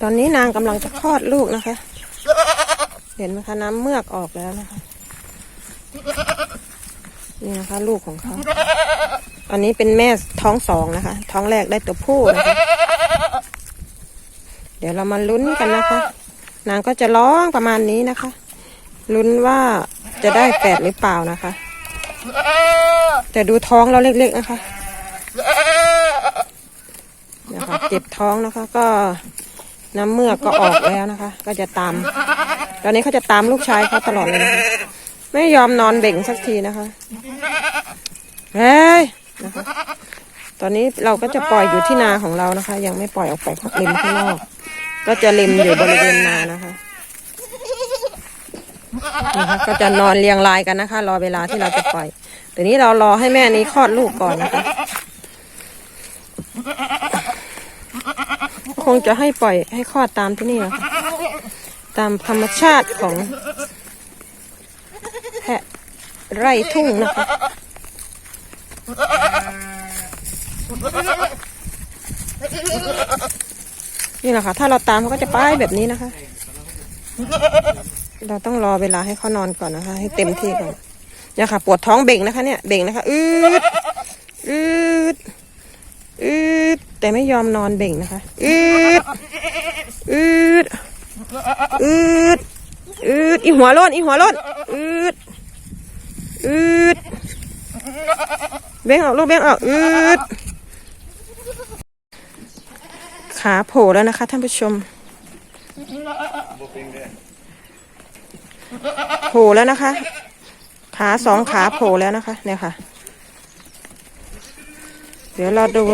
ตอนนี้นางกำลังจะคลอดลูกนะคะ เห็นไหมคะน้ำเมือกออกแล้วนะคะ นี่นะคะ ลูกของเขาอันนี้เป็นแม่ท้องสองนะคะ ท้องแรกได้ตัวผู้นะคะ เดี๋ยวเรามาลุ้นกันนะคะ นางก็จะร้องประมาณนี้นะคะ ลุ้นว่าจะได้แฝดหรือเปล่านะคะ แต่ดูท้องเราเล็กๆนะคะนะคะเจ็บท้องนะคะก็ น้ำเมือกก็ออกแล้วนะคะ ก็จะตาม ตอนนี้เขาจะตามลูกชายเขาตลอดเลยนะคะไม่ยอมนอนเบ่งสักทีนะคะเฮ้ยนะคะตอนนี้เราก็จะปล่อยอยู่ที่นาของเรานะคะ ยังไม่ปล่อยออกไปริมข้างนอก ก็จะริมอยู่บริเวณนานะคะนะคะก็จะนอนเรียงรายกันนะคะ รอเวลาที่เราจะปล่อยแต่นี้เรารอให้แม่นี้คลอดลูกก่อนนะคะ คงจะให้ปล่อยให้คลอดตามที่นี่นะคะตามธรรมชาติของแพะไร่ทุ่งนะคะนี่แหละค่ะ ถ้าเราตามเขาก็จะป้ายแบบนี้นะคะ เราต้องรอเวลาให้เขานอนก่อนนะคะ ให้เต็มที่ก่อนเนี่ยค่ะ ปวดท้องเบ่งนะคะ เนี่ย เบ่งนะคะ อืดอืดอืด แต่ไม่ยอมนอนเบ่งนะคะ อืด อืด อืด อืด อีหัวล้นอีหัวล้นอืด อืด เบ่งออกลูกเบ่งออก อืด ขาโผล่แล้วนะคะท่านผู้ชมโผล่แล้วนะคะ ขาสองขาโผล่แล้วนะคะ เนี่ยค่ะ ดี๋ยวเราดู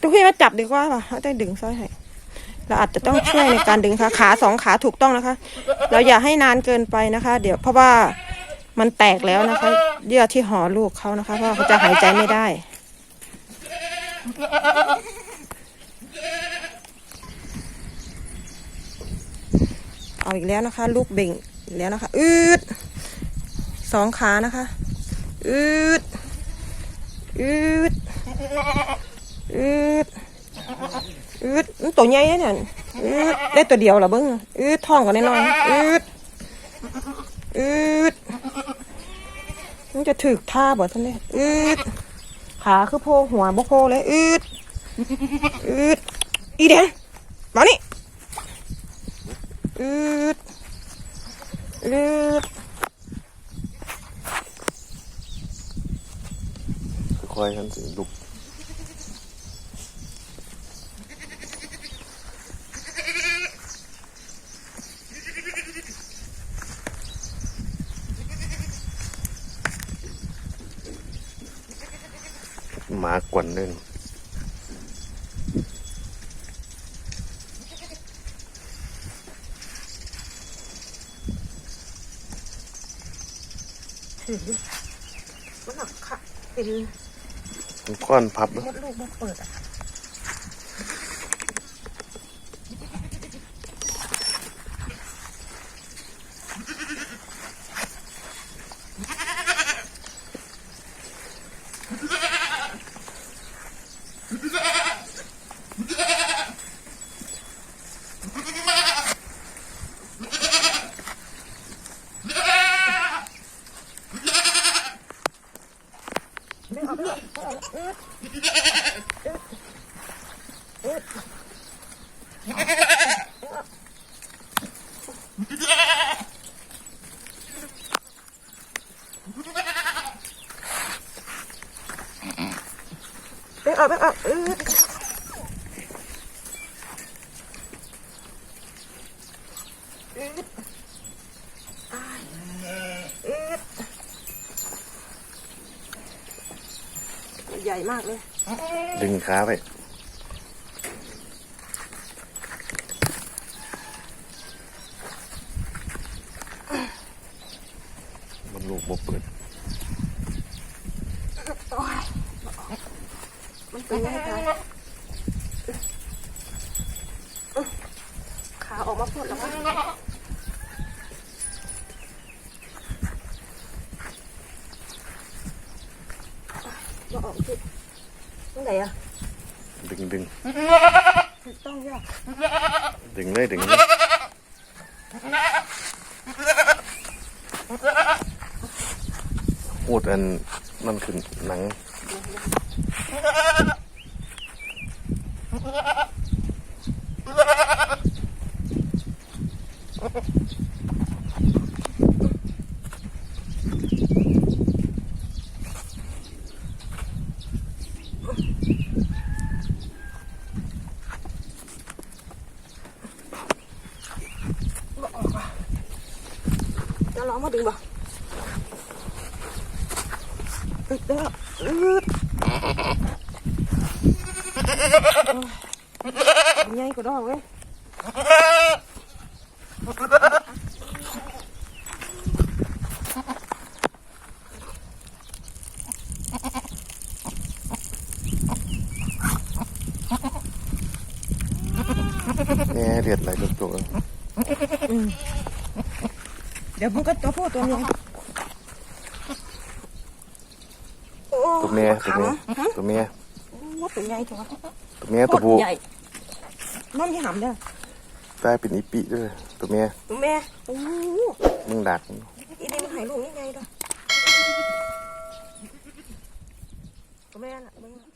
ดูพี่มาจับดีกว่าป่ะเขาจะดึงสร้อยให้เราอาจจะต้องช่วยในการดึงค่ะขาสองขาถูกต้องนะคะ เราอย่าให้นานเกินไปนะคะ เดี๋ยวเพราะว่ามันแตกแล้วนะคะเยื่อที่ห่อลูกเขานะคะ เพราะเขาจะหายใจไม่ได้เอาอีกแล้วนะคะ ลูกเบ่งอีกแล้วนะคะ อืดสองขานะคะ อืดอืด อืดอืดมันตัวใหญ่เนี่ยอืดได้ตัวเดียวเหรอเบิ้งอืดท้องกันแน่นอนอืดอืดมันจะถึกท่าบ่ท่านเนี่ยอืดขาคือโพหัวบ่โพเลยอืดอืดอีเดนมานี่อืดอืดค่อยๆฉันสิลุก หมากวนเลยมันหนักค่ะเป็นมันก้อนพับมดลูกมันเปิดอะเบ่ งออกเบ่งออกอืดอืดอ้ายอืดใหญ่ มากเลย ดึงขาไปมันลูกบ่เปิด โอ้ยมันเป็นไงคะขาออกมาพูดแล้วมั้งมาออกที่ ตรงไหนอะดึงดึงถูกต้องย่าดึงเลยดึงเลยพูดอันนั่นคือหนัง จะลองมาดึงบ่อึดแล้ วอึดใหญ่กว่าดอกเว้ยแม่เรียดไหลจนตัวเดี๋ยวมันก็ตัวผู้ตัวเมียโอ้ตัวแม่ตัวขังแม่ฮะตัวแม่โอ้ตัวใหญ่ตัวตัวแม่ตัวผู้ใหญ่น้องยี่หำเด้อกลายเป็นอีปีด้วยตัวแม่ตัวแม่โอ้มึงดักอีนี่มันหายลูกนี่ไงตัวตัวแม่น่ะเบิ่งน่ะ